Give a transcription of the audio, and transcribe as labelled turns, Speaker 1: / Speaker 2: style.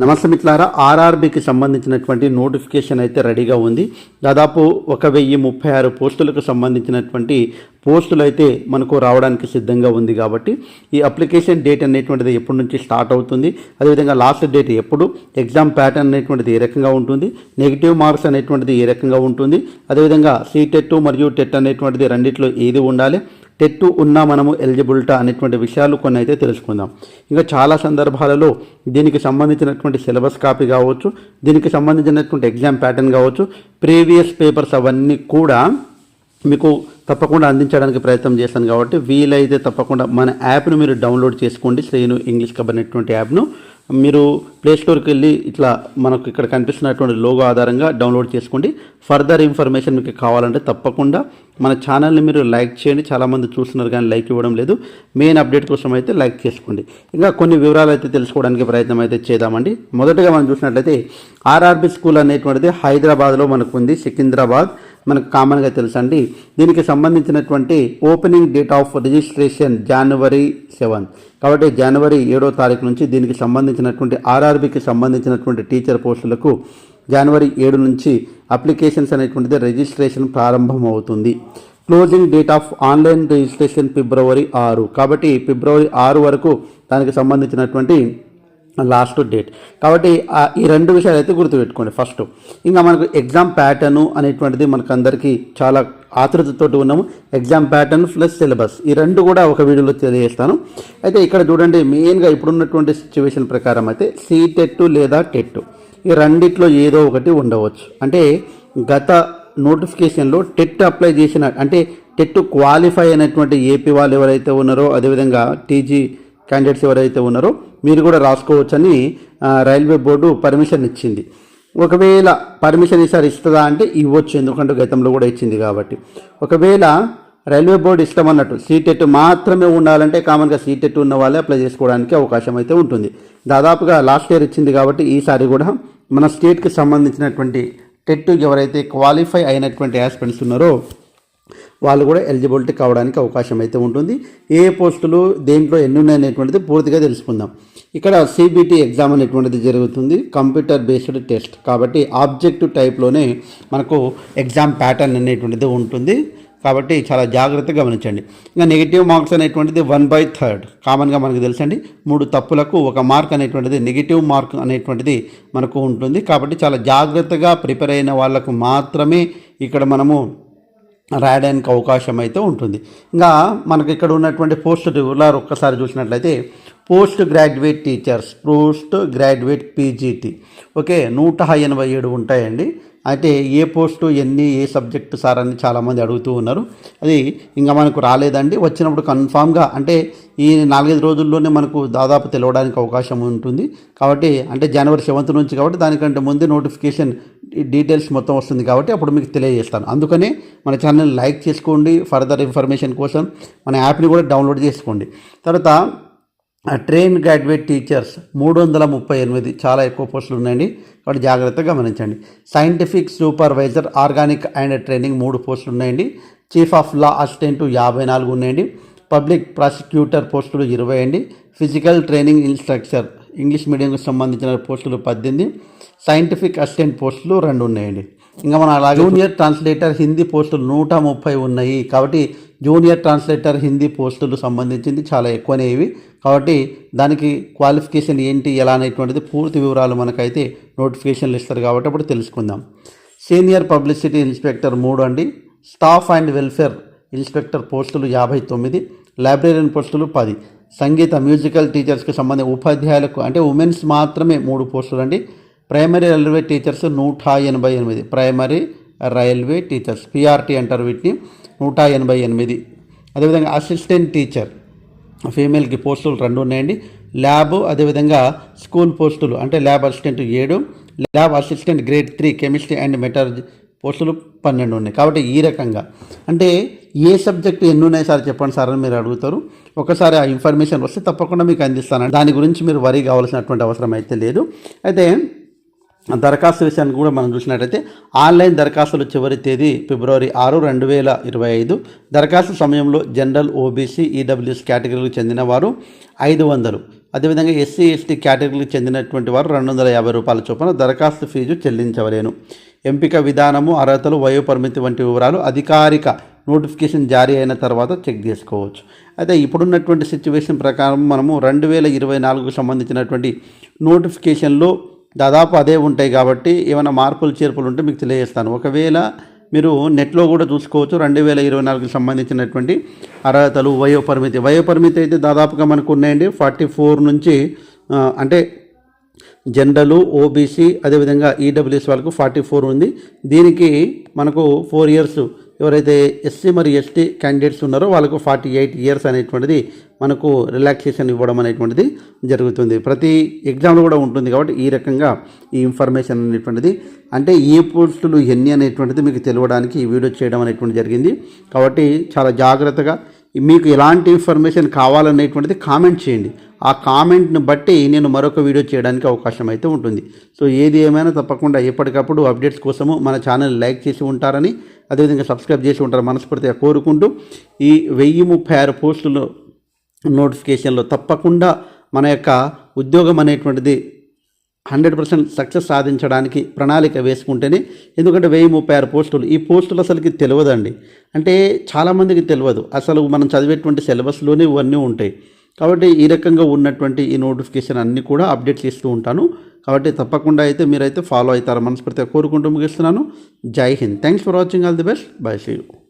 Speaker 1: నమస్తే మిత్రులారా ఆర్ఆర్బికి సంబంధించినటువంటి నోటిఫికేషన్ అయితే రెడీగా ఉంది. దాదాపు ఒక వెయ్యి ముప్పై ఆరు పోస్టులకు సంబంధించినటువంటి పోస్టులు అయితే మనకు రావడానికి సిద్ధంగా ఉంది కాబట్టి ఈ అప్లికేషన్ డేట్ అనేటువంటిది ఎప్పటి నుంచి స్టార్ట్ అవుతుంది అదేవిధంగా లాస్ట్ డేట్ ఎప్పుడు ఎగ్జామ్ ప్యాటర్న్ అనేటువంటిది ఏ రకంగా ఉంటుంది నెగిటివ్ మార్క్స్ అనేటువంటిది ఏ రకంగా ఉంటుంది అదేవిధంగా సీటెట్ మరియు టెట్ అనేటువంటిది రెండిట్లో ఏది ఉండాలి టెట్టు ఉన్నా మనము ఎలిజిబిలిటా అనేటువంటి విషయాలు కొన్ని అయితే తెలుసుకుందాం. ఇంకా చాలా సందర్భాలలో దీనికి సంబంధించినటువంటి సిలబస్ కాపీ కావచ్చు దీనికి సంబంధించినటువంటి ఎగ్జామ్ ప్యాటర్న్ కావచ్చు ప్రీవియస్ పేపర్స్ అవన్నీ కూడా మీకు తప్పకుండా అందించడానికి ప్రయత్నం చేస్తాను కాబట్టి వీలైతే తప్పకుండా మన యాప్ను మీరు డౌన్లోడ్ చేసుకోండి. శ్రేణు ఇంగ్లీష్ కబర్ అనేటువంటి యాప్ను. మీరు ప్లేస్టోర్కి వెళ్ళి ఇట్లా మనకు ఇక్కడ కనిపిస్తున్నటువంటి లోగో ఆధారంగా డౌన్లోడ్ చేసుకోండి. ఫర్దర్ ఇన్ఫర్మేషన్ మీకు కావాలంటే తప్పకుండా మన ఛానల్ని మీరు లైక్ చేయండి. చాలామంది చూస్తున్నారు కానీ లైక్ ఇవ్వడం లేదు. మెయిన్ అప్డేట్ కోసం అయితే లైక్ చేసుకోండి. ఇంకా కొన్ని వివరాలు అయితే తెలుసుకోవడానికి ప్రయత్నం అయితే చేద్దామండి. మొదటగా మనం చూసినట్లయితే ఆర్ఆర్బి స్కూల్ అనేటువంటిది హైదరాబాద్లో మనకు ఉంది. సికింద్రాబాద్. మనకు కామన్గా తెలుసండి. దీనికి సంబంధించినటువంటి opening date of registration January seven కాబట్టి జనవరి ఏడో తారీఖు నుంచి దీనికి సంబంధించినటువంటి ఆర్ఆర్బికి సంబంధించినటువంటి టీచర్ పోస్టులకు జనవరి ఏడు నుంచి అప్లికేషన్స్ అనేటువంటిది రిజిస్ట్రేషన్ ప్రారంభం అవుతుంది closing date of online registration ఫిబ్రవరి ఆరు. కాబట్టి ఫిబ్రవరి ఆరు వరకు దానికి సంబంధించినటువంటి లాస్ట్ డేట్. కాబట్టి ఈ రెండు విషయాలు అయితే గుర్తుపెట్టుకోండి. ఫస్ట్ ఇంకా మనకు ఎగ్జామ్ ప్యాటర్న్ అనేటువంటిది మనకు అందరికీ చాలా ఆతృతతోటి ఉన్నాము. ఎగ్జామ్ ప్యాటర్న్ ప్లస్ సిలబస్ ఈ రెండు కూడా ఒక వీడియోలో తెలియజేస్తాను. అయితే ఇక్కడ చూడండి మెయిన్గా ఇప్పుడున్నటువంటి సిచ్యువేషన్ ప్రకారం అయితే సీటెట్ లేదా టెట్ ఈ రెండిట్లో ఏదో ఒకటి ఉండవచ్చు. అంటే గత నోటిఫికేషన్లో టెట్ అప్లై చేసిన అంటే టెట్ క్వాలిఫై అయినటువంటి ఏపీ వాళ్ళు ఎవరైతే ఉన్నారో అదేవిధంగా టీజీ క్యాండిడేట్స్ ఎవరైతే ఉన్నారో మీరు కూడా రాసుకోవచ్చని రైల్వే బోర్డు పర్మిషన్ ఇచ్చింది. ఒకవేళ పర్మిషన్ ఈసారి ఇస్తుందా అంటే ఇవ్వచ్చు ఎందుకంటే గతంలో కూడా ఇచ్చింది కాబట్టి. ఒకవేళ రైల్వే బోర్డు ఇష్టం అన్నట్టు సీటెట్ మాత్రమే ఉండాలంటే కామన్గా సీటెట్ ఉన్న వాళ్ళే అప్లై చేసుకోవడానికి అవకాశం అయితే ఉంటుంది. దాదాపుగా లాస్ట్ ఇయర్ ఇచ్చింది కాబట్టి ఈసారి కూడా మన స్టేట్కి సంబంధించినటువంటి టెట్ ఎవరైతే క్వాలిఫై అయినటువంటి యాస్పెంట్స్ ఉన్నారో వాళ్ళు కూడా ఎలిజిబిలిటీ కావడానికి అవకాశం అయితే ఉంటుంది. ఏ పోస్టులు దేంట్లో ఎన్ని ఉన్నాయనేటువంటిది పూర్తిగా తెలుసుకుందాం. ఇక్కడ సిబిటి ఎగ్జామ్ అనేటువంటిది జరుగుతుంది. కంప్యూటర్ బేస్డ్ టెస్ట్ కాబట్టి ఆబ్జెక్టివ్ టైప్లోనే మనకు ఎగ్జామ్ ప్యాటర్న్ అనేటువంటిది ఉంటుంది. కాబట్టి చాలా జాగ్రత్తగా గమనించండి. ఇంకా నెగిటివ్ మార్క్స్ అనేటువంటిది వన్ బై థర్డ్ కామన్గా మనకు తెలుసండి. మూడు తప్పులకు ఒక మార్క్ అనేటువంటిది నెగిటివ్ మార్క్ అనేటువంటిది మనకు ఉంటుంది. కాబట్టి చాలా జాగ్రత్తగా ప్రిపేర్ అయిన వాళ్ళకు మాత్రమే ఇక్కడ మనము రాయడానికి అవకాశం అయితే ఉంటుంది. ఇంకా మనకి ఇక్కడ ఉన్నటువంటి పోస్ట్ రెగ్యులర్ ఒక్కసారి చూసినట్లయితే post graduate teachers post graduate PGT. Okay నూట ఎనభై ఏడు ఉంటాయండి. అయితే ఏ పోస్టు ఎన్ని ఏ సబ్జెక్టు సార్ అని చాలామంది అడుగుతూ ఉన్నారు. అది ఇంకా మనకు రాలేదండి. వచ్చినప్పుడు కన్ఫామ్గా అంటే ఈ నాలుగైదు రోజుల్లోనే మనకు దాదాపు తెలవడానికి అవకాశం ఉంటుంది. కాబట్టి అంటే జనవరి సెవెంత్ నుంచి కాబట్టి దానికంటే ముందే నోటిఫికేషన్ డీటెయిల్స్ మొత్తం వస్తుంది కాబట్టి అప్పుడు మీకు తెలియజేస్తాను. అందుకనే మన ఛానల్ లైక్ చేసుకోండి. ఫర్దర్ ఇన్ఫర్మేషన్ కోసం మన యాప్ని కూడా డౌన్లోడ్ చేసుకోండి. తర్వాత ట్రైన్ గ్రాడ్యుయేట్ టీచర్స్ మూడు వందల ముప్పై ఎనిమిది చాలా ఎక్కువ పోస్టులు ఉన్నాయండి. కాబట్టి జాగ్రత్తగా గమనించండి. Scientific supervisor organic and training మూడు పోస్టులు ఉన్నాయండి. చీఫ్ ఆఫ్ లా అసిస్టెంట్ యాభై నాలుగు ఉన్నాయండి. పబ్లిక్ ప్రాసిక్యూటర్ పోస్టులు ఇరవై అండి. ఫిజికల్ ట్రైనింగ్ ఇన్స్ట్రక్టర్ ఇంగ్లీష్ మీడియంకి సంబంధించిన పోస్టులు పద్దెనిమిది. సైంటిఫిక్ అసిస్టెంట్ పోస్టులు రెండు ఉన్నాయండి. ఇంకా మన అలాగే జూనియర్ ట్రాన్స్లేటర్ హిందీ పోస్టులు నూట ముప్పై ఉన్నాయి. కాబట్టి జూనియర్ ట్రాన్స్లేటర్ హిందీ పోస్టులు సంబంధించింది చాలా ఎక్కువనే ఇవి. కాబట్టి దానికి క్వాలిఫికేషన్ ఏంటి ఎలా అనేటువంటిది పూర్తి వివరాలు మనకైతే నోటిఫికేషన్లు ఇస్తారు కాబట్టి అప్పుడు తెలుసుకుందాం. సీనియర్ పబ్లిసిటీ ఇన్స్పెక్టర్ మూడు అండి. స్టాఫ్ అండ్ వెల్ఫేర్ ఇన్స్పెక్టర్ పోస్టులు యాభై తొమ్మిది లైబ్రేరియన్ పోస్టులు పది. సంగీత మ్యూజికల్ టీచర్స్కి సంబంధించిన ఉపాధ్యాయులకు అంటే ఉమెన్స్ మాత్రమే మూడు పోస్టులు అండి ప్రైమరీ రైల్వే టీచర్స్ నూట ఎనభై ఎనిమిది. ప్రైమరీ రైల్వే టీచర్స్ పిఆర్టీ అంటారు వీటిని. నూట ఎనభై ఎనిమిది. అదేవిధంగా అసిస్టెంట్ టీచర్ ఫీమేల్కి పోస్టులు రెండు ఉన్నాయండి. ల్యాబ్ అదేవిధంగా స్కూల్ పోస్టులు అంటే ల్యాబ్ అసిస్టెంట్ ఏడు lab assistant grade three chemistry and metallurgy పోస్టులు పన్నెండు ఉన్నాయి. కాబట్టి ఈ రకంగా. అంటే ఏ సబ్జెక్టు ఎన్ని ఉన్నాయి సార్? చెప్పండి సార్ అని మీరు అడుగుతారు. ఒకసారి ఆ ఇన్ఫర్మేషన్ వస్తే తప్పకుండా మీకు అందిస్తాను. దాని గురించి మీరు వరి కావాల్సినటువంటి అవసరం అయితే లేదు. అయితే దరఖాస్తు విషయాన్ని కూడా మనం చూసినట్టయితే ఆన్లైన్ దరఖాస్తుల చివరి తేదీ ఫిబ్రవరి ఆరు రెండు వేల ఇరవై ఐదు. దరఖాస్తు సమయంలో జనరల్ ఓబీసీ ఈడబ్ల్యూఎస్ కేటగిరీకి చెందిన వారు ఐదు వందలు. అదేవిధంగా ఎస్సీ ఎస్టీ కేటగిరీకి చెందినటువంటి వారు రెండు వందల యాభై రూపాయల చొప్పున దరఖాస్తు ఫీజు చెల్లించవలేను. ఎంపిక విధానము అర్హతలు వయో పరిమితి వంటి వివరాలు అధికారిక నోటిఫికేషన్ జారీ అయిన తర్వాత చెక్ చేసుకోవచ్చు. అయితే ఇప్పుడున్నటువంటి సిచ్యువేషన్ ప్రకారం మనము రెండు వేల ఇరవై నాలుగుకు సంబంధించినటువంటి నోటిఫికేషన్లో దాదాపు అదే ఉంటాయి కాబట్టి ఏమైనా మార్పులు చేర్పులు ఉంటే మీకు తెలియజేస్తాను. ఒకవేళ మీరు నెట్లో కూడా చూసుకోవచ్చు రెండు వేల ఇరవై నాలుగుకి సంబంధించినటువంటి అర్హతలు వయోపరిమితి. వయోపరిమితి వయో పరిమితి అయితే దాదాపుగా మనకు ఉన్నాయండి. ఫార్టీ ఫోర్ నుంచి అంటే జనరల్ ఓబీసీ అదేవిధంగా ఈడబ్ల్యూఎస్ వాళ్ళకు ఫార్టీ ఫోర్ ఉంది. దీనికి మనకు ఫోర్ ఇయర్స్ ఎవరైతే ఎస్సీ మరియు ఎస్టీ క్యాండిడేట్స్ ఉన్నారో వాళ్ళకు ఫార్టీ ఎయిట్ ఇయర్స్ అనేటువంటిది మనకు రిలాక్సేషన్ ఇవ్వడం అనేటువంటిది జరుగుతుంది. ప్రతి ఎగ్జామ్లో కూడా ఉంటుంది కాబట్టి ఈ రకంగా ఈ ఇన్ఫర్మేషన్ అనేటువంటిది. అంటే ఏ పోస్టులు ఎన్ని అనేటువంటిది మీకు తెలియడానికి ఈ వీడియో చేయడం అనేటువంటిది జరిగింది. కాబట్టి చాలా జాగ్రత్తగా మీకు ఎలాంటి ఇన్ఫర్మేషన్ కావాలనేటువంటిది కామెంట్ చేయండి. ఆ కామెంట్ని బట్టి నేను మరొక వీడియో చేయడానికి అవకాశం అయితే ఉంటుంది. సో ఏది ఏమైనా తప్పకుండా ఎప్పటికప్పుడు అప్డేట్స్ కోసము మన ఛానల్ లైక్ చేసి ఉంటారని అదేవిధంగా సబ్స్క్రైబ్ చేసి ఉంటారని మనస్ఫూర్తిగా కోరుకుంటూ ఈ వెయ్యి ముప్పై ఆరు పోస్టులు నోటిఫికేషన్లో తప్పకుండా మన యొక్క ఉద్యోగం అనేటువంటిది హండ్రెడ్ పర్సెంట్ సక్సెస్ సాధించడానికి ప్రణాళిక వేసుకుంటేనే ఎందుకంటే వెయ్యి ముప్పై ఆరు పోస్టులు. ఈ పోస్టులు అసలుకి తెలియదండి. అంటే చాలామందికి తెలియదు. అసలు మనం చదివేటువంటి సిలబస్లోనే ఇవన్నీ ఉంటాయి. కాబట్టి ఈ రకంగా ఉన్నటువంటి ఈ నోటిఫికేషన్ అన్నీ కూడా అప్డేట్స్ ఇస్తూ ఉంటాను. కాబట్టి తప్పకుండా అయితే మీరైతే ఫాలో అవుతారు మనస్ఫూర్తిగా కోరుకుంటూ ముగిస్తున్నాను. Jai Hind. Thanks for watching. All the best. Bye see you.